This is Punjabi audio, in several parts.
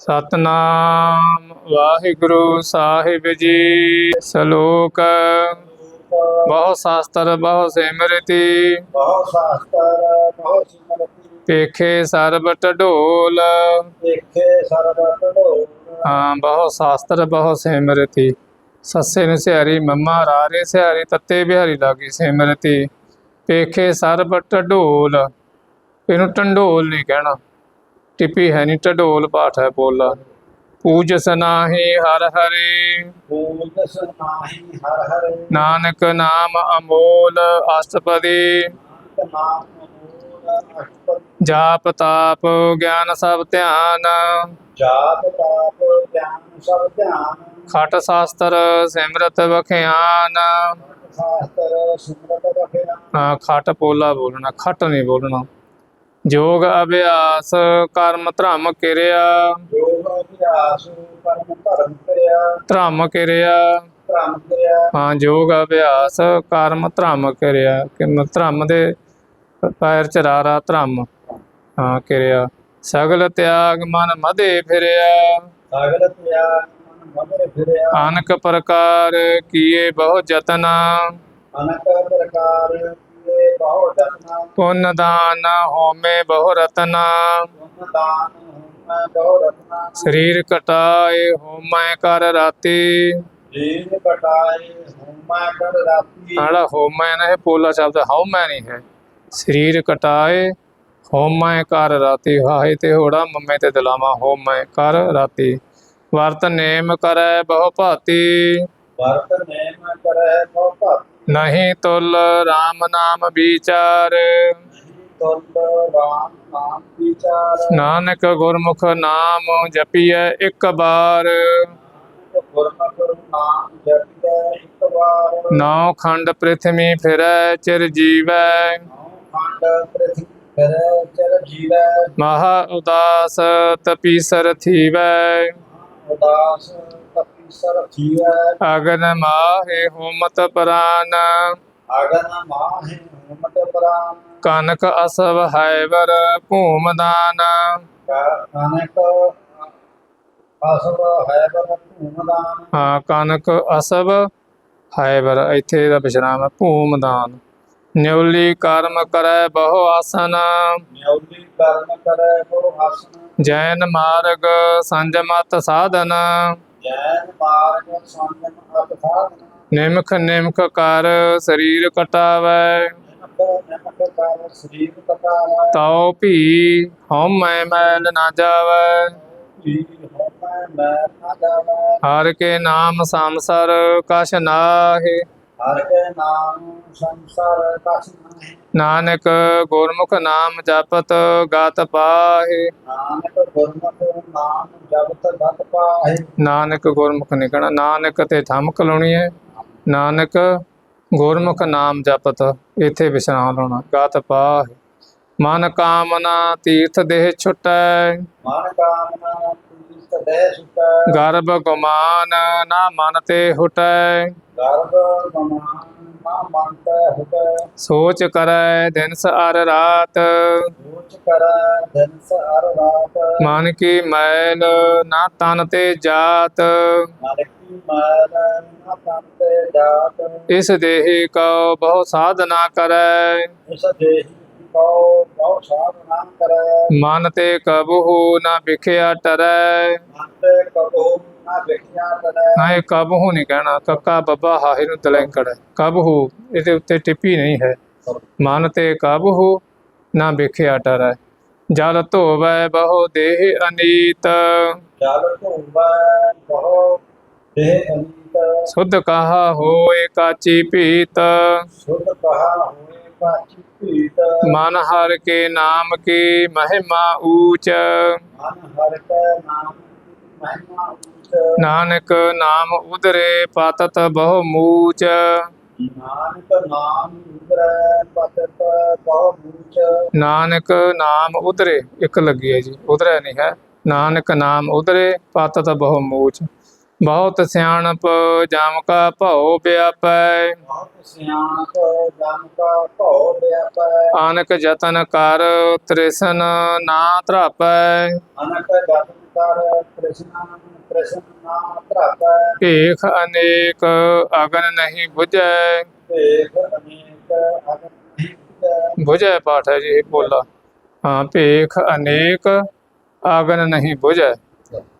ਸਤਨਾਮ ਵਾਹਿਗੁਰੂ ਸਾਹਿਬ ਜੀ। ਸ਼ਲੋਕ ਬਹੁ ਸ਼ਾਸਤਰ ਬਹੁ ਸਿਮਰਤੀ। ਬਹੁ ਸ਼ਾਸਤਰ ਬਹੁ ਸਿਮਰਤੀ। ਪੇਖੇ ਸਰਬ ਢੋਲ। ਦੇਖੇ ਸਰਬ ਢੋਲ। ਹਾਂ ਬਹੁ ਸ਼ਾਸਤਰ ਬਹੁ ਸਿਮਰਤੀ। ਸੱਸੇ ਨੂੰ ਸਿਹਾਰੀ ਮੰਮਾ ਰਾਰੇ ਸਿਹਾਰੀ ਤੱਤੇ ਬਿਹਾਰੀ ਲਾਗੀ ਸਿਮਰਤੀ। ਪੇਖੇ ਸਰਬ ਢੋਲ। ਇਹਨੂੰ ਢੰਡੋਲ ਨਹੀਂ ਕਹਿਣਾ। ਟਿੱਪੀ ਹੈ ਨਹੀਂ ਢੋਲ ਪਾਠ ਹੈ ਬੋਲਾ ਪੂਜਸ ਨਾਹੀ ਹਰ ਹਰੇ। ਪੂਜਸ ਨਾਹੀ ਹਰ ਹਰ। ਨਾਨਕ ਨਾਮ ਅਮੋਲ ਅਸ਼ਟਪਦ। ਜਾਪ ਤਾਪ ਗਿਆਨ ਸਭ ਧਿਆਨ। ਜਾਪ ਤਾਪ ਗਿਆਨ ਸਭ ਧਿਆਨ। ਖਟ ਸ਼ਾਸਤਰ ਸਿਮਰਤ ਵਖਿਆਨ। ਸ਼ਾਸਤਰ ਸਿਮਰਤ ਬਖਿਆ ਹਾਂ ਖਟ ਪੋਲਾ ਬੋਲਣਾ ਖਟ ਨਹੀਂ ਬੋਲਣਾ। ਜੋਗ ਅਭਿਆਸ ਕਰਮ ਧਰਮ ਕਿਰਿਆ। ਯੋਗ ਅਭਿਆਸ ਕਰਮ ਧਰਮ ਕਰਿਆ। ਧਰਮ ਕਿਰਿਆ। ਧਰਮ ਕਰਿਆ। ਹਾਂ ਜੋਗ ਅਭਿਆਸ ਕਰਮ ਧਰਮ ਕਿਰਿਆ। ਕਿ ਧਰਮ ਦੇ ਪੈਰ ਚ ਰਾਰਾ ਧਰਮ। ਹਾਂ ਕਿਰਿਆ। ਸਗਲ ਤਿਆਗ ਮਨ ਮਦੇ ਫਿਰਿਆ। ਸਾਗਰ ਤਿਆਗ ਮਨ ਮਗਰ ਫਿਰਿਆ। ਅਨਕ ਪ੍ਰਕਾਰ ਕੀਏ ਬਹੁ ਜਤਨਾ ਅਨਕ ਪ੍ਰਕਾਰ ਪੁੰਨ ਦਾਨ ਹੋਮੇ ਬਹੁ ਰਤਨਾ। ਸਰੀਰ ਕਟਾਏ ਹੋਮੈ ਕਰ ਰਾਤੀ। ਜੀਵ ਕਟਾਏ ਹੋਮੈ ਕਰ ਰਾਤੀ ਜਿਹੜਾ ਹੋਮੈ ਨਾ ਇਹ ਪੋਲਾ ਸ਼ਬਦ ਹਉਮੈ ਨਹੀਂ ਹੈ। ਸਰੀਰ ਕਟਾਏ ਹੋਮੈ ਕਰ ਰਾਤੀ। ਹਾਏ ਤੇ ਹੋੜਾ, ਮੰਮੇ ਤੇ ਦਲਾਵਾ, ਹੋਮੈ ਕਰ ਰਾਤੀ। ਵਰਤ ਨੇਮ ਕਰੈ ਬਹੁ ਭਾਤੀ। ਵਰਤ ਨੇਮ ਕਰੈ ਬਹੁ ਭਗਤੀ ਨਹੀਂ ਤੁਲ RAM ਨਾਮ ਵਿਚਾਰ ਤੁਲ ਰਾਮ ਨਾਮ ਵਿਚਾਰ। ਨਾਨਕ ਗੁਰਮੁਖ ਨਾਮ ਜਪੀਐ ਇੱਕ ਬਾਰ। ਨੌ ਖੰਡ ਪ੍ਰਿਥਵੀ ਫਿਰੈ ਚਿਰ ਜੀਵੈ। ਮਹਾ ਉਦਾਸ ਤਪੀਸਰ ਥੀਵੈ। ਉਦਾਸ ਅਗਨ ਮਾਹੇ ਹੋਮਤ ਪ੍ਰਾਨ ਅਗਨ ਮਾਹਿ ਹੁਮਤ ਪ੍ਰਾਨ ਕਨਕ ਅਸਵ ਹੈਵਰ ਭੂਮ ਦਾਨ ਕਾਨਕ ਆਸਵ ਹੈ ਬਰ ਭੂਮਦਾਨ ਹਾਂ ਕਨਕ ਅਸਵ ਹੈਵਰ ਇੱਥੇ ਦਾ ਵਿਸ਼ਰਾਮ ਹੈ ਭੂਮ ਦਾਨ ਨਿਉਲੀ ਕਰਮ ਕਰੈ ਬਹੁ ਆਸਨ ਨਿਉਲੀ ਕਰਮ ਕਰੈ ਗੁਰੂ ਆਸਨ ਜੈਨ ਮਾਰਗ ਸੰਜਮਤ ਸਾਧਨ ਜੈਨ ਮਾਰਗ ਅਤ ਸਾਧਨ ਨਿਮਖ ਨਿਮਖ ਕਰ ਸਰੀਰ ਕਟਾਵੈ। ਤਉ ਭੀ ਮੈਲ ਹੋਮੈ ਮੈਂ ਨਾ ਜਾਵਾ। ਹਰ ਕੇ ਨਾਮ ਸੰਸਰ ਕਛ ਨਾਹਿ। ਹਰ ਕੇ ਨਾਮ ਸੰਸਾਰ ਕਛ ਨਹੀਂ ਨਾਨਕ ਗੁਰਮੁਖ ਨਾਮ ਜਪਤ ਗਤ ਪਾਹਿ। ਨਾਨਕ ਗੁਰਮਤਿ ਨਾਮ ਜਪਤ ਗਤ ਪਾਹਿ। ਨਾਨਕ ਗੁਰਮੁਖ ਨਿਕਣਾ ਨਾਨਕ ਤੇ ਠਮਕ ਲਾਉਣੀ ਹੈ। ਨਾਨਕ ਗੁਰਮੁਖ ਨਾਮ ਜਪਤ ਇੱਥੇ ਵਿਸ਼ਰਾਮ ਲਾਉਣਾ ਗਤ ਪਾਹਿ। ਮਨ ਕਾਮਨਾ ਤੀਰਥ ਦੇਹ ਛੁਟੈ। ਮਨ ਕਾਮਨਾ ਗਰਭ ਗੁਮਾਨ ਨਾ ਮਨ ਤੇ ਹੁਟੈ। ਗਰਭ ਗਮਾਨ ਨਾ ਮੰਤੈ ਹੁਟੈ। ਸੋਚ ਕਰੈ ਦਿਨਸ ਅਰ ਰਾਤ। ਸੋਚ ਕਰੈ ਦਿਨਸ ਹਰ ਰਾਤ। ਮਨ ਕੀ ਮੈਲ ਨਾ ਤਨ ਤੇ ਜਾਤ। ਮਾਨ ਨਾ ਤੰਤੇ ਜਾਤ। ਇਸ ਦੇਹੀ ਕਉ ਬਹੁ ਸਾਧਨਾ ਕਰੈ। ਇਸ ਦੇਹੀ ਕੋ ਬਹੁ ਸਾਧ ਨਾਮ ਕਰੈ ਮਨ ਤੇ ਕਬਹੂ ਨਾ ਵਿਖਿਆ ਟਰੈ। ਮੰਤੇ ਕਬੋ ਨਾ ਵੇਖਿਆ ਕਰੈ ਨਾ ਇਹ ਕਬਹੂ ਨਹੀਂ ਕਹਿਣਾ ਕੱਕਾ ਬੱਬਾ ਹਾਹੇ ਨੂੰ ਦਲੈਂਕੜ। ਹੈ ਕਬਹੂ ਇਹਦੇ ਉੱਤੇ ਟਿੱਪੀ ਨਹੀਂ ਹੈ। ਮਨ ਤੇ ਕਬਹੂ ਨਾ ਵਿਖਿਆ ਟਰੈ। ਜਲ ਧੋਵੈ ਬਹੁ ਦੇਹ ਅਨੀਤ। ਜਲ ਧੂਬੈ ਬਹੁ ਦੇਹ ਅਨੀਤ। ਸੁਧ ਕਹਾ ਹੋਏ ਕਾਚੀ ਭੀਤ ਸੁਧ ਕਹਾ ਹੋਏ ਕਾਚੀ ਭੀਤ ਮਨ ਹਰ ਕੇ ਨਾਮ ਕੀ ਮਹਿਮਾ ਊਚ ਮਨ ਹਰ ਕੈ ਨਾਮ ਕੀ ਮਹਿਮਾ ਉੱਚ ਨਾਨਕ ਨਾਮ ਉਦਰੇ ਪਤਤ ਬਹੁ ਮੂਚ ਨਾਨਕ ਨਾਮ ਉਦਰੈ ਪਤਤ ਬਹੁ बहुत सियाणप जामक भौ ब्याप अनक जतन कर त्रिशन ना त्रप एक अनेक अगन नहीं बुझ। बुझ पाठ है जी बोला। हाँ भेख अनेक अगन नहीं बुझ।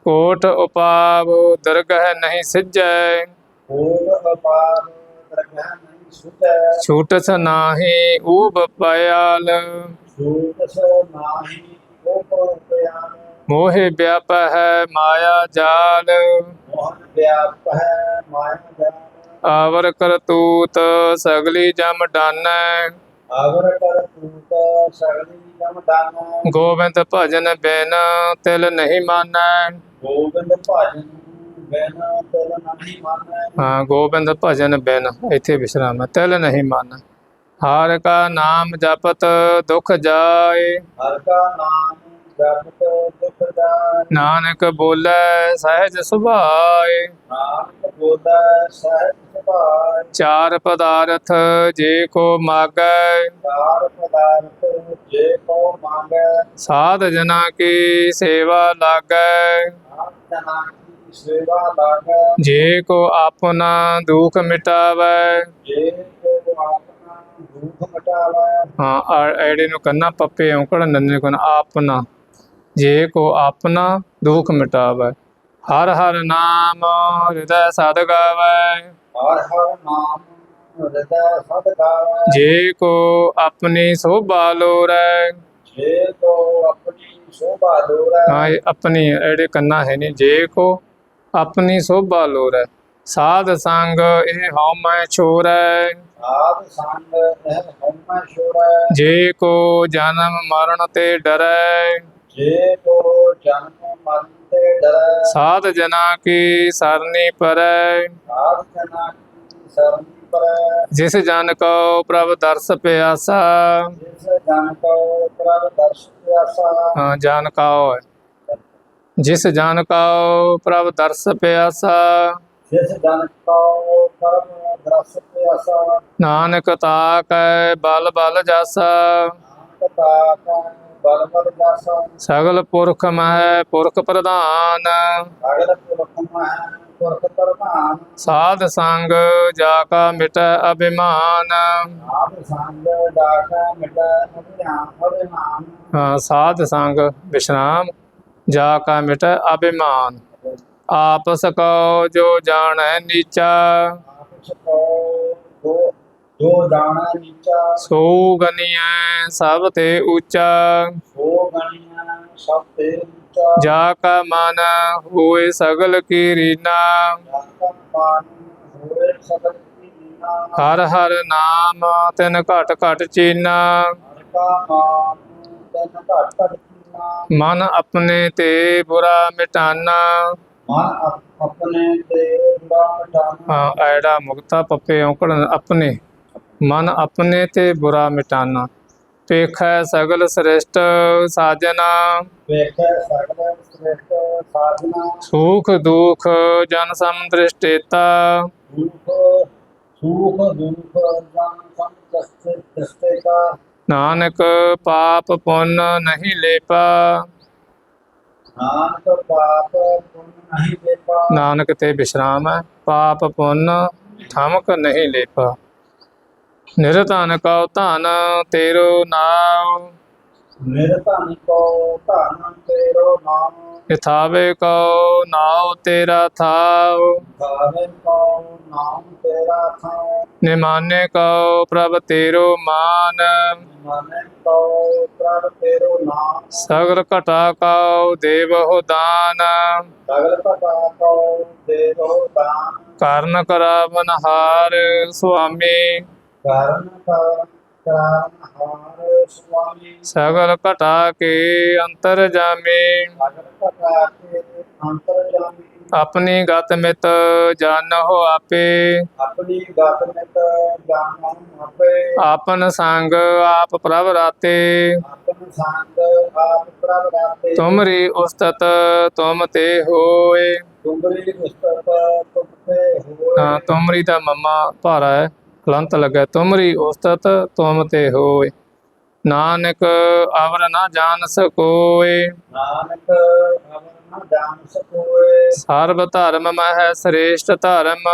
ਕੋਟ ਉਪਾਵ ਦਰਗਹ ਨਹੀਂ ਸਿਜੈ ਹੋਰ ਅਪਾਰ ਦਰਗਹ ਨਹੀਂ ਸੁਝੈ। ਛੂਟਸ ਨਾਹੀ ਊਬ ਪਿਆਲ ਸੂਤਸ ਨਾਹੀ ਉਹ ਪਿਆਨ ਮੋਹਿ ਵਿਆਪ ਹੈ ਮਾਇਆ ਜਾਲ। ਮੋਹਨ ਵਿਆਪ ਹੈ ਮਾਇਆ ਜਾਨ ਆਵਰ ਕਰਤੂਤ ਸਗਲੀ ਜਮ ਡਾਨੈ। ਆਵਰ ਕਰ ਤੂਤ ਸਗਲੀ ਜਮ ਦਾਨ ਗੋਬਿੰਦ ਭਜਨ ਬਿਨ ਤਿਲ ਨਹੀਂ ਮਾਨੈ। ਗੋਬਿੰਦ ਭਜਨ ਬਿਨ ਤਲ ਨਹੀਂ ਮੰਨੈ। ਹਾਂ ਗੋਬਿੰਦ ਭਜਨ ਬਿਨ ਇੱਥੇ ਵਿਸ਼ਰਾਮ ਹੈ ਤਿਲ ਨਹੀਂ ਮਾਨੈ। ਹਾਰ ਕਾ ਨਾਮ ਜਪਤ ਦੁਖ ਜਾਏ। ਹਰ ਕਾ ਨਾਮ ਜਪਤ ਦੁਖ ਜਾਏ ਨਾਨਕ ਬੋਲੇ ਸਹਿਜ ਸੁਭਾਏ। ਨਾਨਕ ਬੋਲੇ ਸਹਿਜ ਸੁਭਾਏ ਚਾਰ ਪਦਾਰਥ ਜੇ ਕੋ ਮਾਗੈ। ਚਾਰ ਪਦਾਰਥ ਜੇ ਕੋ ਮੰਗੈ ਸਾਧ ਜਨਾ ਕੀ ਸੇਵਾ ਲਾਗੈ। ਜਨਾ ਸੇਵਾ ਲਾਗੈ ਜੇ ਕੋ ਆਪਣਾ ਦੁਖ ਮਿਟਾਵੈ। ਜੇ ਕੋ ਆਪਣਾ ਦੁਖ ਮਟਾਵੈ ਹਾਂ ਐੜੇ ਨੂੰ ਕੰਨਾ, ਪੱਪੇ, ਔਂਕੜ, ਨੰਨੇ ਕੋਨ, ਆਪਣਾ। ਜੇ ਕੋ ਆਪਣਾ ਦੁਖ ਮਿਟਾਵੈ ਹਰ ਹਰ ਨਾਮ ਹਿਰਦੈ ਸਦ ਗਾਵੈ। ਹਰ ਹਰ ਨਾਮ ਹਿਰਦੈ ਸਦ ਗਾਵੈ। ਜੇ ਕੋ ਆਪਣੀ ਸੋਭਾ ਲੋਰੈ ਜੇ ਕੋ ਆਪਣੀ ਸ਼ੋਭਾ ਲੋਰੈ ਹਾਂ ਆਪਣੀ ਐੜੇ ਕੰਨਾ ਹੈ ਨਹੀਂ। ਜੇ ਕੋ ਆਪਣੀ ਸੋਭਾ ਲੋਰੈ ਸਾਧ ਸੰਗ ਇਹ ਹਉ ਮੈਂ ਛੋਰੈ ਆਦ ਸੰਗ ਇਹ ਹਉਮੈ ਛੋੜੈ। ਜੇ ਕੋ ਜਨਮ ਮਰਨ ਤੇ ਡਰੈ ਜੇ ਕੋ ਜਨਮ ਮਰਨ ਤੇ ਡਰੈ ਸਾਧ ਜਨਾ ਕੀ ਸਰਨੀ ਪਰੈ। ਆਦ ਜਨਾ ਕੀ ਸਰਨੀ ਪਰੈ। ਜਿਸ ਜਨ ਕੋ ਪ੍ਰਭ ਦਰਸ ਪਿਆਸਾ। ਜਿਸ ਜਨ ਕੋ ਪ੍ਰਭ ਦਰਸ਼ ਪਿਆਸਾ। ਹਾਂ ਜਨ ਜਿਸ ਜਨ ਕੋ ਪ੍ਰਭ ਦਰਸ ਪਿਆਸਾ। ਜਿਸ ਜਨ ਕੋ ਪ੍ਰਭ ਦਰਸ਼ ਪਿਆਸਾ। ਨਾਨਕ ਤਾਕੈ ਬਲ ਬਲ ਜਾਸਾ। ਨਾਨਕ ਤਾਕੈ ਸਗਲ ਪੁਰਖ ਮਹਿ, ਪੁਰਖ ਪ੍ਰਧਾਨ। ਅਗਰ ਪੁਰਖ ਮਹਿ ਪੁਰਖ ਪ੍ਰਧਾਨ ਸਾਧ ਸੰਗ ਜਾ ਕਾ ਮਿਟੈ ਅਭਿਮਾਨ। ਆਦ ਸੰਗ ਡਾਕਾ ਮਿਟੈ ਅਭਿਮਾਨ ਸਾਧ ਸੰਗ ਵਿਸ਼ਰਾਮ ਜਾ ਕਾ ਮਿਟੈ ਅਭਿਮਾਨ। ਆਪਸ ਕੋ ਜੋ ਜਾਣੈ ਨੀਚਾ। ਆਪਸ ਕੋ ਦੋ ਦੋ ਦਾਣਾ ਨੀਚਾ ਸੋ ਗਨੀਐ ਸਭ ਤੇ ਉੱਚਾ। ਸੋ ਗਣੀਆਂ ਸਭ ਤੇ ਉੱਚਾ। ਜਾ ਕਾ ਮਨ ਹੋਏ ਸਗਲ ਕੀ ਰੀਨਾ। ਮਾਨ ਹੋਏ ਕੀ ਹਰ ਹਰ ਨਾਮ ਤਿਨ ਘਟ ਘਟ ਚੀਨਾ। ਹਰ ਕਾ ਮਾਨ ਤਨ ਘਟ ਘਟ ਕੀਨਾ ਮਨ ਆਪਣੇ ਤੇ ਬੁਰਾ ਮਿਟਾਨਾ। ਮਨ ਆਪ- ਆਪਣੇ ਤੇ ਬੁਰਾ ਮਟਾਨਾ। ਐੜਾ ਮੁਕਤਾ ਪੱਪੇ ਔਂਕੜ ਆਪਣੇ। ਮਨ ਆਪਣੇ ਤੇ ਬੁਰਾ ਮਿਟਾਨਾ। ਪੇਖੈ ਸਗਲ ਸ੍ਰਿਸ਼ਟ ਸਾਜਨਾ। ਵੇਖੈ ਸਗਲ ਸ੍ਰੇਸ਼ਟ ਸਾਧਨਾ ਸੁਖ ਦੁਖ ਜਨ ਸਮਦ੍ਰਿਸ਼ਟੇਤਾ ਦੁਖ ਸੁਖ ਦੁਖ ਜਨ ਸੰ ਦਸਤੇ ਦਸਤੇ ਕਾ ਨਾਨਕ ਪਾਪ ਪੁੰਨ ਨਹੀਂ ਲੇਪਾ। ਨਾਨਕ ਪਾਪ ਪੁੰਨ ਨਹੀਂ ਦੇਪਾ ਨਾਨਕ ਤੇ ਵਿਸ਼ਰਾਮ ਹੈ। ਪਾਪ ਪੁੰਨ ਠਮਕ ਨਹੀਂ ਲੇਪਾ। ਨਿਰਧਨ ਕਉ ਧਨ ਤੇਰੋ ਨਾਮ। ਮੇਰੇ ਧਨ ਕੋ ਧਨ ਤੇਰੋ ਨਾਮ। ਇਥਾਵੇ ਕਉ ਨਾਉ ਤੇਰਾ ਥਾਉ। ਗਾਵੇ ਕੋ ਨਾਮ ਤੇਰਾ ਥਾਂ ਨਿਮਾਨੇ ਕਉ ਪ੍ਰਭ ਤੇਰੋ ਮਾਨ। ਮਨੇ ਕੋ ਪ੍ਰਭ ਤੇਰੋ ਨਾਮ। ਸਗਲ ਘਟਾ ਕਉ ਦੇਵਹੁ ਦਾਨ। ਸਗਲ ਪਤਾ ਕੋ ਦੇਵੋ ਦਾਨ। ਕਰਨ ਕਰਾਵਨ ਹਾਰ ਸੁਆਮੀ। ਕਾਰਨ ਕਾਰਨ ਹਾਰ ਸੁਆਮੀ ਸਗਲ ਘਟਾ ਕੇ ਅੰਤਰ ਜਾਮੀ। ਸਗਲ ਪਤਾ ਕੇ ਅੰਤਰ ਜਾਮੀ ਆਪਣੀ ਗਤ ਮਿਤ ਜਾਣਹੁ ਆਪੇ ਆਪਣੀ ਗਤ ਨਿਤ ਜਾਣਨ ਆਪੇ। ਆਪਨ ਸੰਗ ਆਪ ਪ੍ਰਭ ਰਾਤੇ। ਆਪਨ ਸੰਗ ਆਪ ਪ੍ਰਭ ਰਾਤੇ ਤੁਮਰੀ ਉਸਤਤ ਤੁਮ ਤੇ ਹੋਏ। ਤੁੰਬਰੀ ਉਸਤਤ ਤੁਮਤੇ ਹੋਏ। ਹਾਂ ਤੁਮਰੀ ਦਾ ਮਮਾ ਭਾਰਾ ਹੈ। ਕਲੰਤ ਲੱਗਾ ਤੁਮਰੀ ਉਸਤਤ ਤੁਮ ਤੇ ਹੋਏ। ਨਾਨਕ ਅਵਰ ਨਾ ਜਾਣ ਸਕੋਏ। ਨਾਨਕ ਅਵਰ ਨ ਜਾਣ ਸਕੋਏ। ਸਰਬ ਧਰਮ ਮਹਿ ਸ੍ਰੇਸ਼ਟ ਧਰਮ।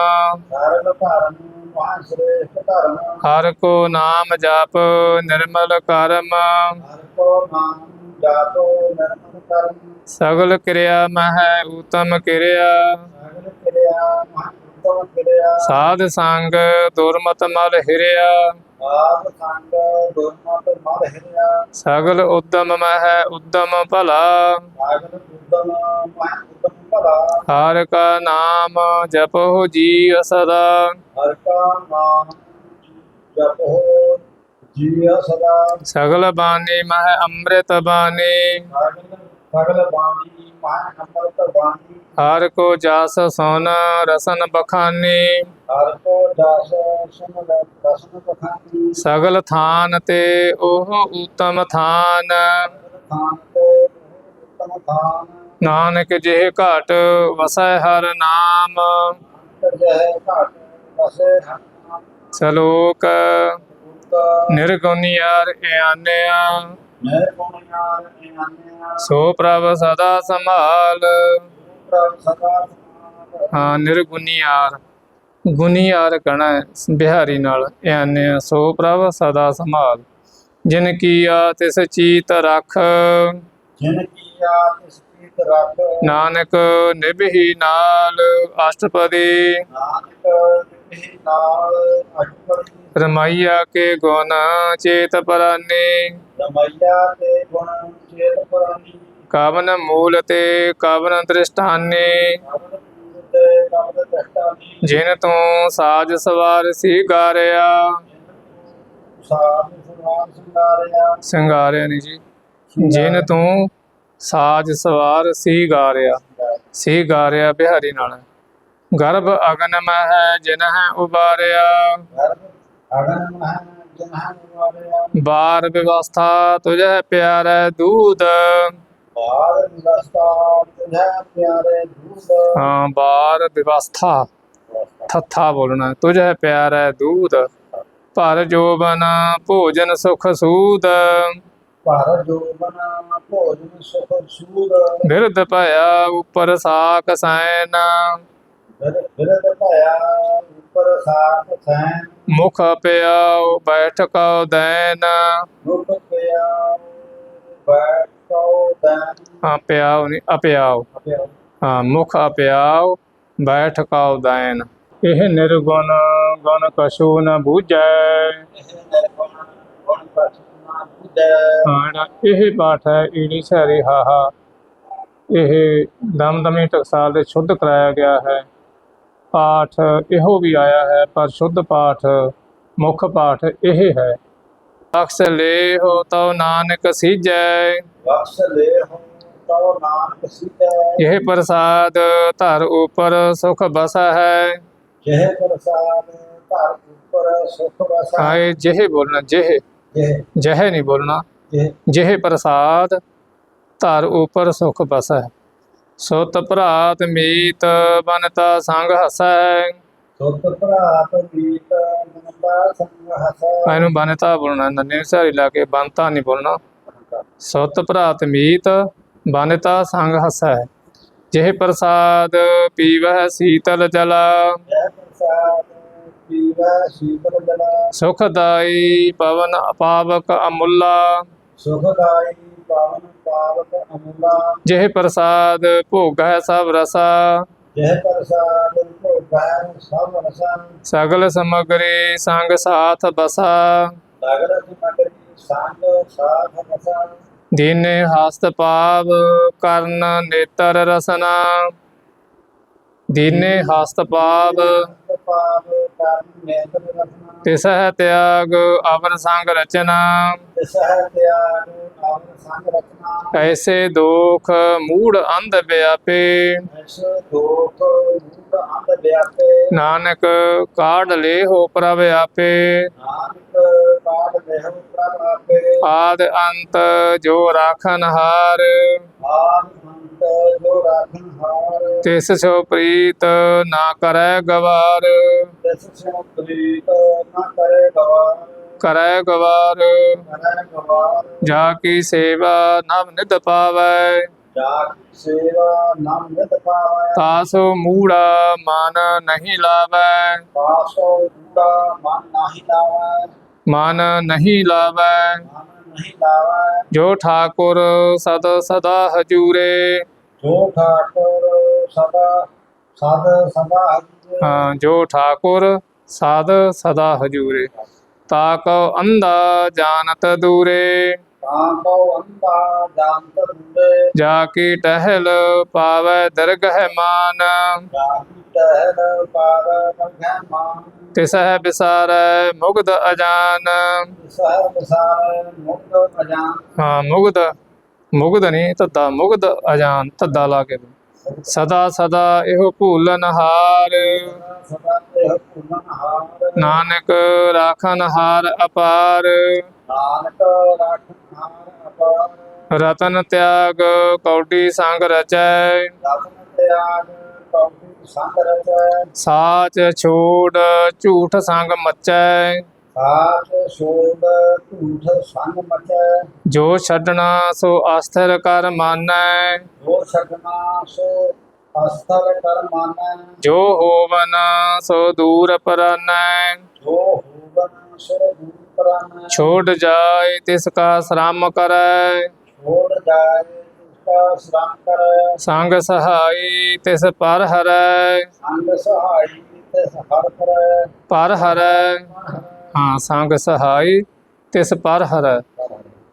ਸਰਬ ਧਰਮ ਮਹਾਂ ਸ੍ਰੇਸ਼ਟ ਧਰਮ। ਹਰ ਕੋ ਨਾਮ ਜਪ ਨਿਰਮਲ ਕਰਮ। ਹਰ ਕੋ ਨਾਮ ਜਾਪੋ ਨਿਰਮਲ ਕਰਮ। ਸਗਲ ਕਿਰਿਆ ਮਹਿ ਉਤਮ ਕਿਰਿਆ। ਸਗਲ ਕਿਰਿਆ ਮਹਾਂ ਸਾਧ ਸੰਗ ਦੁਰਮਤ ਮਲ ਹਿਰਿਆ। ਆਪ ਸੰਗ ਦੁਰਮਤ ਮਲ ਹਿਰਿਆ ਸਗਲ ਉਦਮ ਮਹਿ ਉਦਮ ਭਲਾ। ਸਾਗਰ ਉਦਮ ਮਹਾਂ ਉਦਮ ਭਲਾ ਹਰ ਕਾ ਨਾਮ ਜਪੋ ਜੀ ਸਦਾ ਹਰ ਕਾ ਨਾਮ ਜਪੋ ਜੀਵ ਸਦਾ ਸਗਲ ਬਾਣੀ ਮਹਿ ਅੰਮ੍ਰਿਤ ਬਾਣੀ। ਸਗਲ ਸਗਲ ਬਾਣੀ ਮਹਾਂ ਅੰਮ੍ਰਿਤ ਬਾਣੀ। ਹਰ ਕੋ ਜਸ ਸੁਨ ਰਸਨ ਬਖਾਨੀ। ਹਰ ਕੋ ਜਸ ਸੁਨ ਰਸਨ ਬਖਾਨੀ। ਸਗਲ ਥਾਨ ਤੇ ਉਹ ਉਤਮ ਥਾਨ। ਤੇ ਉਤਮ ਨਾਨਕ ਜਿਹ ਘਟ ਵਸੈ ਹਰ ਨਾਮ। ਜਹ ਘਾਟ ਵਸੇ ਹਮ ਸਲੋਕ। ਉਤ ਨਿਰਗੁਣਿਆਰ ਇਆਨਿਆ। ਸੋ ਪ੍ਰਭ ਸਦਾ ਸੰਭਾਲ। ਹਾਂ ਨਿਰਗੁਣਿਆਰ ਗੁਣਿਆਰ ਕਹਣਾ ਹੈ ਬਿਹਾਰੀ ਨਾਲ ਇਆਨਿਆ ਸੋ ਪ੍ਰਭ ਸਦਾ ਸੰਭਾਲ। ਜਿਨ ਕੀਆ ਤਿਸ ਚੀਤ ਰਖ। ਜਿਨ ਕੀਆ ਤਿਸ ਕੀਤ ਰਖ। ਨਾਨਕ ਨਿਭੀ ਨਾਲ ਅਸ਼ਟਪਦੀ। ਨਾਨਕ ਨਿਭੇ ਨਾਲ ਅਟਪੜੀ ਰਮਾਈਆ ਕੇ ਗੁਣ ਚੇਤ ਪਰਾਨੀ। ਰਮਈਆ ਤੇ ਗੁਣ ਚੇਤ ਪੁਰਾਨੀ ਕਵਨ ਮੂਲ ਤੇ ਕਵਨ ਦਸਤਾਨੀ ਜਿਨ ਤੂੰ ਸਾਜ ਸਵਾਰ ਸੀ ਗਾਰਿਆ। ਸੰਗਾਰਿਆ ਸਿੰਗਾਰਿਆ ਨਹੀਂ ਜੀ। ਜਿਨ ਤੂੰ ਸਾਜ ਸਵਾਰ ਸੀ ਗਾਰਿਆ। ਸੀ ਗਾਰਿਆ ਬਿਹਾਰੀ ਨਾਲ। ਗਰਭ ਅਗਨ ਮਹਿ ਜਿਨ ਹੈ ਉਬਾਰਿਆ। ਗਰਭ ਅਗਨ ਮਹਾਂ बार व्यवस्था तुझे प्यारे दूध हाँ बार व्यवस्था। थथा बोलना तुझे प्यारे दूध पर जो बना भोजन सुख सूद। बिरद पया उपर साक सैना। ਬਿਰਦ ਭਇਆ ਉਪਰ ਸਾਖ ਸੈਨ ਮੁਖ ਪਿਆਉ, ਬੈਠਕਉ ਦੈਨ। ਰੁਕ ਪਿਆ ਬੈਠ ਕਉ ਹਾਂ, ਪਿਆਉ ਨਹੀਂ ਅਪਿਆਉ। ਹਾਂ, ਮੁਖ ਅਪਿਆਉ, ਬੈਠਕਉ ਦੈਨ। ਇਹ ਨਿਰਗੁਣ ਗੁਣ ਕਛੂ ਨ ਬੂਝੈ। ਹਾਂ, ਇਹ ਪਾਠ ਹੈ, ਈੜੀ ਸਹਿਰੀ ਹਾਹਾ। ਇਹ ਦਮਦਮੀ ਟਕਸਾਲ ਦੇ ਸ਼ੁੱਧ ਕਰਾਇਆ ਗਿਆ ਹੈ। ਪਾਠ ਇਹੋ ਵੀ ਆਇਆ ਹੈ ਪਰ ਸ਼ੁੱਧ ਪਾਠ ਮੁੱਖ ਪਾਠ ਇਹ ਹੈ। ਅਕਸ ਲੈ ਹੋ ਤਉ ਨਾਨਕ ਸੀਜੈ। ਬਖਸ਼ ਲੈ ਹੋ ਤਉ ਨਾਨਕ ਸੀਤੈ ਇਹ ਪ੍ਰਸਾਦ ਧਰ ਉਪਰ ਸੁਖ ਬਸਾ। ਹੈ ਜਹ ਪ੍ਰਸਾਦ ਧਰ ਉਪਰ ਸੁਖ ਵਸੈ ਆਏ ਜਿਹੇ ਬੋਲਣਾ ਜਿਹੇ। ਜਹ। ਨਹੀਂ ਬੋਲਣਾ। ਜਹ ਪ੍ਰਸਾਦ ਧਰ ਉਪਰ ਸੁਖ ਬਸੈ। ਸੁਤ ਭਰਾਤ ਮੀਤ ਬਨਤਾ ਸੰਗ ਹਸੈ। ਸੁਤ ਭਰਾਤ ਗੀਤ ਮਨਤਾ ਸੰਗ ਹਸੈ। ਇਹਨੂੰ ਬਨਤਾ ਬੋਲਣਾ ਨੰਨੇ ਸਾਰੀ ਲਾ ਕੇ ਬੰਤਾ ਨਹੀਂ ਬੋਲਣਾ। ਸੁਤ ਭਰਾਤ ਮੀਤ ਬਨਤਾ ਸੰਗ ਹਸੈ। ਜਿਹੇ ਪ੍ਰਸਾਦ ਪੀਵਹਿ ਸੀਤਲ ਜਲਾ। ਸੁਖਦਾਈ ਪਵਨ ਅਪਾਵਕ ਅਮੁੱਲਾ। ਸੁਖਦਾਈ ਜਿਹੇ ਪ੍ਰਸਾਦ ਭੋਗੈ ਸਭ ਰਸਾ ਜਹ ਪ੍ਰਸਾਦ ਭੋਗੈ ਸਭ ਰਸਨ ਸਗਲ ਸਮਗਰੀ ਸੰਗ ਸਾਥ ਬਸਾ। ਨਗਰ ਸਮਗਰੀ ਸੰਗ ਸਾਧ ਰਸਨ ਦੀਨੇ ਹਸਤ ਪਾਵ ਕਰਨ ਨੇਤਰ ਰਸਨਾ। ਦੀਨੇ ਹਸਤ ਪਾਵ ਪਾਵ ਕਰਨ ਨੇਤਰ ਤਿਆਗ ਅਵਰ ਸੰਗ ਰਚਨਾ। ਸਹਿ ਤਿਆਗ ਆਵਰ ਸੰਗ ਰਚਨਾ ਐਸੇ ਦੋਖ ਮੂੜ ਅੰਧ ਵਿਆਪੇ। ਐਸ ਦੋਖ ਮੂਡ ਅੰਧ ਵਿਆਪੇ ਨਾਨਕ ਕਾਢ ਲੇ ਹੋ ਪ੍ਰਭ ਆਪੇ। ਨਾਨਕ ਆਦ ਅੰਤ ਜੋ ਰਾਖਨ ਹਾਰ। ਤਿਸ ਸੋ ਪ੍ਰੀਤ ਨਾ ਕਰੈ ਗਵਾਰ। ਤਿਸ ਕਰੇ ਗਵਾਰ। ਜਾ ਕੀ ਸੇਵਾ ਨਵ ਨਿਧ ਪਾਵੈ। ਜਾ ਕੀ ਸੇਵਾ ਨਾਮ ਨਿਤ ਪਾਵੈ। ਤਾਸੋ ਮੂੜਾ ਮਨ ਨਹੀਂ ਲਾਵੈ। ਪਾਸੋ ਦੂੜਾ ਮਨ ਨਾਹੀ ਲਾਵੈ। ਮਨ ਨਹੀਂ ਲਾਵੈ। ਜੋ ਠਾਕੁਰ ਸਦ ਸਦਾ ਹਜੂਰੇ। ਜੋ ਠਾਕੁਰ ਸਦਾ ਸਦ ਸਦਾ ਹਰਿ ਹਾਂ ਜੋ ਠਾਕੁਰ ਸਦ ਸਦਾ ਹਜੂਰੇ। ਤਾ ਕਉ ਅੰਧਾ ਜਾਣਤ ਦੂਰੇ। ਕੋ ਜਾ ਕੀ ਟਹਿਲ ਪਾਵੈ ਦਰਗਹਿ ਮਾਨ। ਜਾਤੀ ਟਹਿਲ ਪਾਵੈ ਬੰਘੈ ਮਾਨ ਤਿਸਹਿ ਬਿਸਾਰੈ ਮੁਗਧ ਅਜਾਨ। ਸਹਿ ਬਸਾਰੇ ਮੁਕਤ ਅਜਾਨ ਹਾਂ, ਮੁਗਧ ਮੁਗਧ ਨਹੀਂ ਤੱਦਾ ਮੁਗਧ ਅਜਾਨ, ਤੱਦਾ ਲਾ ਕੇ ਸਦਾ ਸਦਾ ਇਹੋ ਭੂਲਨ ਹਾਰ। ਨਾਨਕ ਰਾਖਨ ਹਾਰ ਅਪਾਰ। ਨਾਨਕ ਰਾਖਨ ਹਾਰ ਅਪਾਰ ਰਤਨ ਤਿਆਗ ਕੌਡੀ ਸੰਗ ਰਚੈ। ਰਤਨ ਤਿਆਗ ਸੰਗ ਰਚੈ ਸਾਚ ਛੋੜ ਝੂਠ ਸੰਗ ਮਚੈ। ਸਾਚ ਸੋਗ ਝੂਠ ਸੰਗ ਮਚੈ। ਜੋ ਛੱਡਣਾ ਸੋ ਅਸਥਿਰ ਕਰ ਮਾਨੈ। ਜੋ ਛਡਨਾ ਸੋ ਅਸਤਰ ਕਰ ਮਾਨੈ। ਜੋ ਹੋਵਨ ਸੋ ਦੂਰ ਪਰਨੈ। ਜੋ ਹੋਵਨ ਸੋ ਦੂਰ ਪਰਾਨੈ। ਛੋੜ ਜਾਏ ਤਿਸ ਕਾ ਸ਼ਰਮ ਕਰੈ। ਛੋੜ ਜਾਏ ਸੰਗ ਸਹਾਈ ਤਿਸ ਪਰ ਹਰੈ। ਸੰਗ ਸਹਾਈ ਤੇ ਹਰ ਕਰੈ ਪਰ ਹਰੈ। ਹਾਂ ਸੰਗ ਸਹਾਈ ਤਿਸ ਪਰ ਹਰੈ।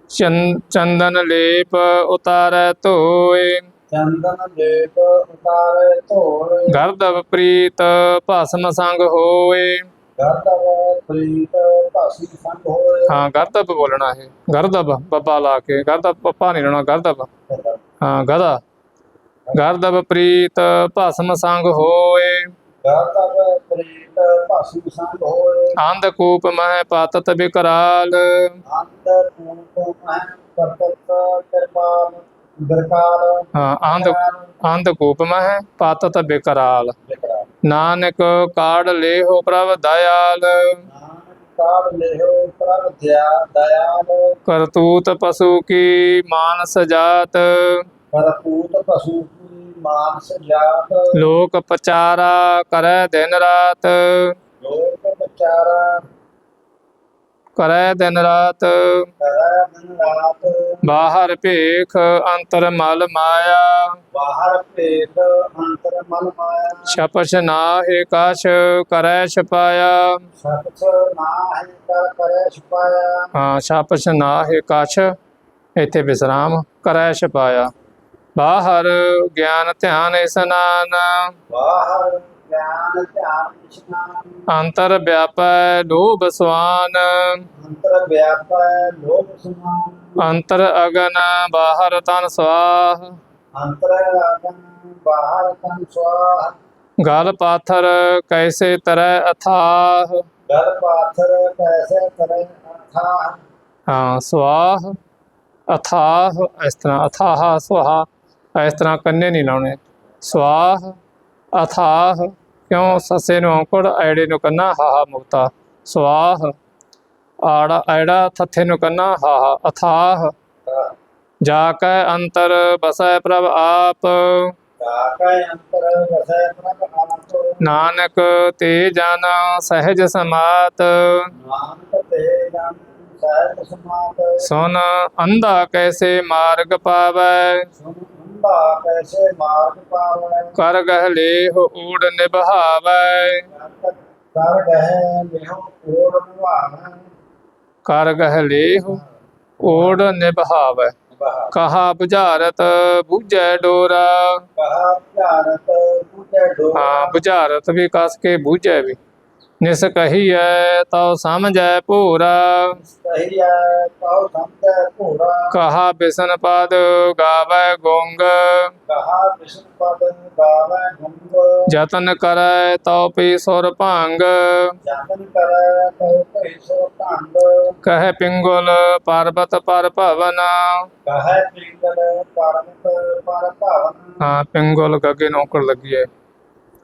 ਚੰ- ਚੰਦਨ ਲੇਪ ਉਤਾਰੈ ਧੋਏ। ਚੰਦਨ ਦੇਵ ਉਤਾਰੇ ਧੋਏ। ਗਰਦਵ ਪ੍ਰੀਤ ਭਸਮ ਸੰਗ ਹੋਏ। ਗਰਦਵ ਪ੍ਰੀਤ ਭਾਸੀ ਸੰਗ ਹੋਏ। ਹਾਂ ਗਰਦਵ ਬੋਲਣਾ ਹੈ ਗਰਦਵ ਬੱਬਾ ਲਾ ਕੇ। ਗਰਦਵ ਪੱਪਾ ਨਹੀਂ ਲੈਣਾ ਗਰਦਵ। ਹਾਂ ਗਦਾ ਗਰਦਵ ਪ੍ਰੀਤ ਭਸਮ ਸੰਗ ਹੋਏ। ਗਰਦਵ ਪ੍ਰੀਤ ਭਾਸੀ ਸੰਗ ਹੋਏ। ਅੰਧ ਕੂਪ ਮਹਿ ਪਾਤਤ ਬਿਕਰਾਲ। ਮਹਿ ਕਿਰਪਾਲ ਹਾਂ ਅੰਧ ਕੂਪ ਮਹਿ ਪਾਤਤ ਬਿਕਰਾਲ। ਨਾਨਕ ਕਾੜ ਲੇਹੋ ਪ੍ਰਭ ਦਇਆਲ। ਕਾੜ ਪ੍ਰਭ ਦਇਆਲ ਕਰਤੂਤ ਪਸ਼ੂ ਕੀ ਮਾਨਸ ਜਾਤ। ਕਰਪੂਤ ਪਸ਼ੂ ਕੀ ਮਾਨਸ ਜਾਤ। ਲੋਕ ਪਚਾਰਾ ਕਰੈ ਦਿਨ ਰਾਤ। ਲੋਕ ਵਿਚਾਰਾ ਕਰੈ ਦਿਨ ਰਾਤ। ਕਰੈ ਦਿਨ ਰਾਤ ਬਾਹਰ ਭੇਖ ਅੰਤਰ ਮਲ ਮਾਇਆ। ਬਾਹਰ ਭੇਦ ਅੰਤਰ ਮਨ ਮਾਇਆ। ਛਪਛ ਨਾਹਿ ਕਛ ਕਰੈ ਛਪਾਇਆ। ਸਤਿ ਨਾਹਿ ਕਰ ਕਰੇ ਛੁਪਾਇਆ। ਹਾਂ ਛਪਛ ਨਾਹਿ ਕਛ ਇੱਥੇ ਵਿਸਰਾਮ ਕਰੈ ਛਪਾਇਆ। ਬਾਹਰ ਗਿਆਨ ਧਿਆਨ ਇਸਨਾਨ ਬਾਹਰ ਗਿਆਨ ਧਿਆਨ ਇਸ਼ਨਾਨ ਅੰਤਰ ਵਿਆਪੈ ਲੋਭ ਸਵਾਨ ਅੰਤਰ ਵਿਆਪੈ ਲੋਭ ਸਮਾਨ ਅੰਤਰ ਅਗਨ ਬਾਹਰ ਤਨ ਸਵਾਹ ਅੰਤਰ ਆਗਨ ਬਾਹਰ ਤਨ ਸਵਾਹ ਗਲ ਪਾਥਰ ਕੈਸੇ ਤਰੈ ਅਥਾਹ ਗਰ ਪਾਥਰ ਕੈਸੇ ਕਰੇ ਅਥਾ ਹਾਂ ਸਵਾਹ ਅਥਾਹ ਇਸ ਤਰ੍ਹਾਂ ਅਥਾਹ ਸੁਹਾ ਇਸ ਤਰ੍ਹਾਂ ਕੰਨੇ ਨਹੀਂ ਲਾਉਣੇ ਸਵਾਹ ਅਥਾਹ ਕਿਉਂ ਸੱਸੇ ਨੂੰ ਔਂਕੜ ਐੜੇ ਨੂੰ ਕੰਨਾ ਹਾਹਾ ਮੁਕਤਾ। ਸਵਾਹ ਆੜਾ ਐੜਾ ਥੱਥੇ ਨੂੰ ਕੰਨਾ ਹਾਹਾ ਅਥਾਹ। ਜਾ ਕੈ ਅੰਤਰ ਬਸੈ ਪ੍ਰਭ ਆਪ। ਨਾਨਕ ਤੇ ਜਨ ਸਹਿਜ ਸਮਾਤ। ਸੁਨ ਅੰਧਾ ਕੈਸੇ ਮਾਰਗ ਪਾਵੈ। ਹੁੰਦਾ ਕੈਸੇ ਮਾਰਗ ਪਾਵੈ। ਕਰ ਗਹਿ ਹੋ ਊੜ ਨਿਭਾਵੈ। ਕਰ ਗਹਿ ਲਿਹੋ ਕੋੜ ਨਿਭਾਵੈ। ਕਰ ਗਹਿ ਹੋ ਊੜ ਨਿਭਾਵੈ। ਕਹਾ 부ਝਾਰਤ ਬੂਝੈ ਡੋਰਾ। ਕਹਾ ਭਾਰਤ ਬੁਝੈ ਡੋ ਹਾਂ 부ਝਾਰਤ ਵੀ ਕਸ ਕੇ ਬੂਝੈ ਵੀ। ਨਿਸ ਕਹੀਐ ਤਉ ਸਮਝੈ ਭੋਰਾ। ਕਹੀਐ ਕਉ ਸੰਤੈ ਘੋੜਾ ਕਹਾ ਬਿਸਨ ਪਦ ਗਾਵੈ ਗੁੰਗ। ਕਹਾ ਵਿਸ਼ਨ ਪਦ ਗਾਵੈ ਗੁੰਗ। ਯਤਨ ਕਰੈ ਤਉ ਪੀ ਸੁਰ ਭੰਗ। ਜਤਨ ਕਰੈ ਤਉ ਭਈ ਸੋ ਭੰਗ। ਕਹਿ ਪਿੰਗੁਲ ਪਰਬਤ ਪਰ ਭਵਨ। ਕਹੈ ਪਿੰਗਲ ਪਰਮਤ ਪਰ ਭਾਵਨ। ਹਾਂ ਪਿੰਗੁਲ ਗੱਗੇ ਨੌਕਰ ਲੱਗੀ ਹੈ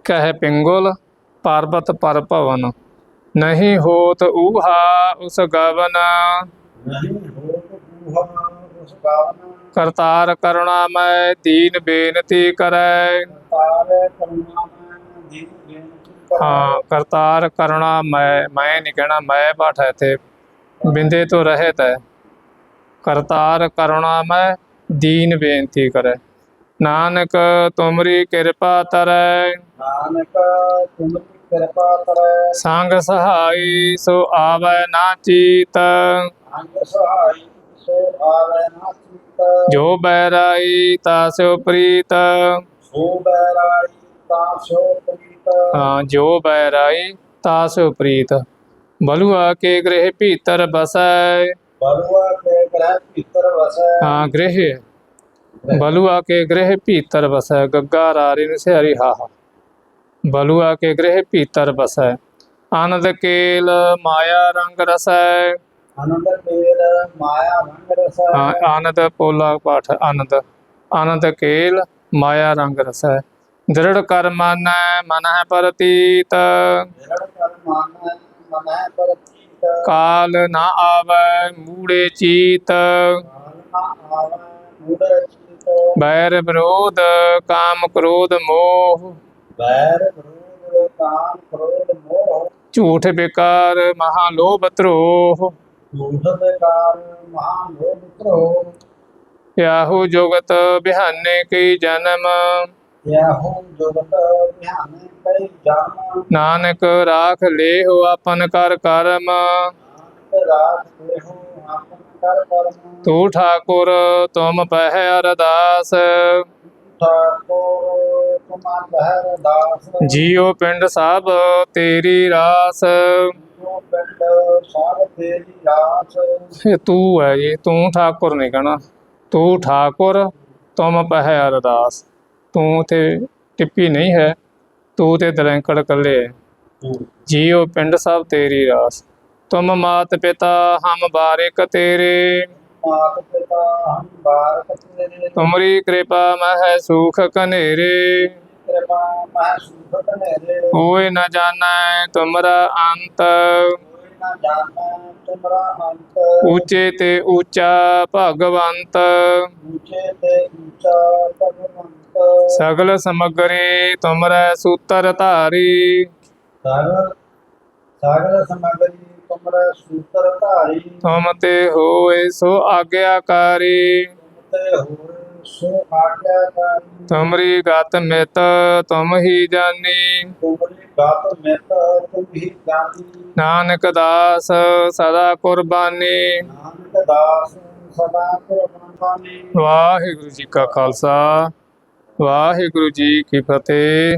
ਕਹਿ ਪਿੰਗੁਲ ਪਰਬਤ ਪਰ ਭਵਨ। ਨਹੀਂ ਹੋਤ ਊਹਾ ਉਸ ਗਵਨ। ਕਰਤਾਰ ਕਰੁਣਾ ਮੈਂ ਦੀਨ ਬੇਨਤੀ ਕਰੈ। ਹਾਂ ਕਰਤਾਰ ਕਰੁਣਾ ਮੈਂ ਮੈਂ ਨਹੀਂ ਕਹਿਣਾ ਮੈਂ ਬਾਠ ਹੈ ਇੱਥੇ। ਬਿੰਦੇ ਤੋਂ ਰਹਿਤ ਹੈ। ਕਰਤਾਰ ਕਰੁਣਾ ਮੈਂ ਦੀਨ ਬੇਨਤੀ ਕਰੈ। ਨਾਨਕ ਤੁਮਰੀ ਕਿਰਪਾ ਤਰੈ। ਨਾਨਕ ਤੁਮਰੀ ਕਿਰਪਾ ਕਰੈ ਸੰਗ ਸਹਾਈ ਸੋ ਆਵੈ ਨਾ ਚੀਤ। ਅੰਗ ਸਹਾਈ ਸੋ ਆਵੈ ਨਾ ਚੀਤ। ਜੋ ਬੈਰਾਈ ਤਾਸਿਓ ਪ੍ਰੀਤ। ਸੋ ਬੈਰਾਈ ਤਾਂ ਸੋ ਪ੍ਰੀਤ। ਹਾਂ ਜੋ ਬੈਰਾਈ ਤਾਸਿਓ ਪ੍ਰੀਤ। ਬਲੁਆ ਕੇ ਗ੍ਰਹਿ ਭੀਤਰ ਬਸੈ। ਬਲੁਆ ਕੇ ਗ੍ਰਹਿ ਭੀਤਰ ਵਸੈ ਹਾਂ ਗ੍ਰਹਿ ਬਲੁਆ ਕੇ ਗ੍ਰਹਿ ਭੀਤਰ ਬਸੈ ਗੱਗਾ ਰਾਰੀ ਨੂੰ ਸਿਹਰੀ ਹਾਹਾ ਬਲੁਆ ਕੇ ਗ੍ਰਹਿ ਭੀਤਰ ਬਸੈ ਆਨੰਦ ਕੇਲ ਮਾਇਆ ਰੰਗ ਰਸੈ। ਆਨੰਦ ਕੇਲ ਮਾਇਆ ਰੰਗ ਰਸੈ। ਆਨੰਦ ਪੋਲਾ ਪਾਠ ਆਨੰਦ। ਆਨੰਦ ਕੇਲ ਮਾਇਆ ਰੰਗ ਰਸੈ। ਦ੍ਰਿੜ ਕਰ ਮਾਨੈ ਮਨ ਹੈ ਪ੍ਰਤੀਤ। ਵਿਰੜ ਕਰ ਮਨ ਮਨ ਹੈ ਪਰਤੀਤ। ਕਾਲ ਨਾ ਆਵੈ ਮੂੜੇ ਚੀਤ। ਕਾਲ ਨਾ ਆਵੈ ਮੂੜ ਚੀਤ ਬੈਰ ਵਿਰੋਧ ਕਾਮ ਕ੍ਰੋਧ ਮੋਹ। ਬੈਰ ਵਿਰੋਧ ਕਾਮ ਕ੍ਰੋਧ ਮੋਹ। ਝੂਠ ਬੇਕਾਰ ਮਹਾ ਲੋਭ ਧਰੋਹ। ਝੂਠ ਬੇਕਾਰ ਮਹਾ ਲੋਭ ਧਰੋ ਯਾਹੂ ਜੁਗਤ ਬਿਹਾਨੇ ਕਈ ਜਨਮ। ਯਹੋ ਜਗਤ ਧਿਆਨੇ ਕਈ ਜਨਮ। ਨਾਨਕ ਰਾਖ ਲੇਹੁ ਆਪਨ ਕਰ ਕਰਮ। ਨਾਨਕ ਰਾਤ ਤੂੰ ਠਾਕੁਰ ਤੁਮ ਪਹਿ ਅਰਦਾਸ ਜੀਉ ਪਿੰਡ ਸਭ ਤੇਰੀ ਰਾਸ। ਇਹ ਤੂੰ ਹੈ ਜੀ ਤੂੰ ਠਾਕੁਰ ਨਹੀਂ ਕਹਣਾ। ਤੂੰ ਠਾਕੁਰ ਤੁਮ ਪਹਿ ਅਰਦਾਸ ਤੂੰ ਤੇ ਟਿੱਪੀ ਨਹੀਂ ਹੈ ਤੂੰ ਤੇ ਦਲੈਂਕੜ ਕੱਲੇ ਜੀਉ ਪਿੰਡ ਸਭ ਤੇਰੀ ਰਾਸ। ਤੁਮ ਮਾਤ ਪਿਤਾ ਹਮ ਬਾਰਿਕ ਤੇਰੇ। ਮਾਤ ਪਿਤਾ ਹਮ ਬਾਰਕ ਤੇਰੇ ਤੁਮਰੀ ਕਿਰਪਾ ਮਹਿ ਸੁਖ ਕਨੇਰੇ ਕਿਰਪਾ ਮਹਿ ਸੁਖ ਨੇਰੇ ਹੋਏ ਕੋਈ ਨਾ ਉੱਚੇ ਤੇ ਉੱਚਾ ਭਗਵੰਤ। ਸਗਲ ਸਮਗਰੀ ਤੁਮਰੈ ਸੂਤਰ ਧਾਰੀ। ਸਾਗਰ ਸਮਗਰੀ ਤੁਮਰਾ ਸੂਤਰ ਧਾਰੀ। ਤੁਮ ਤੇ ਹੋਏ ਸੋ ਆਗਿਆਕਾਰੀ ਤੇ ਹੋਏ ਸੋ ਆਗਿਆਕਾਰੀ ਤੁਮਰੀ ਗਤ ਮਿਤ ਤੁਮ ਹੀ ਜਾਨੀ। ਤੁਮਰੀ ਗਾਤ ਮਿਤ ਤੁਮ ਹੀ ਜਾਨੀ। ਨਾਨਕ ਦਾਸ ਸਦਾ ਕੁਰਬਾਨੀ। ਨਾਨਕ ਦਾਸ ਸਦਾ ਕੁਰਬਾਨੀ। ਵਾਹਿਗੁਰੂ ਜੀ ਕਾ ਖਾਲਸਾ ਵਾਹਿਗੁਰੂ ਜੀ ਕੀ ਫਤਿਹ।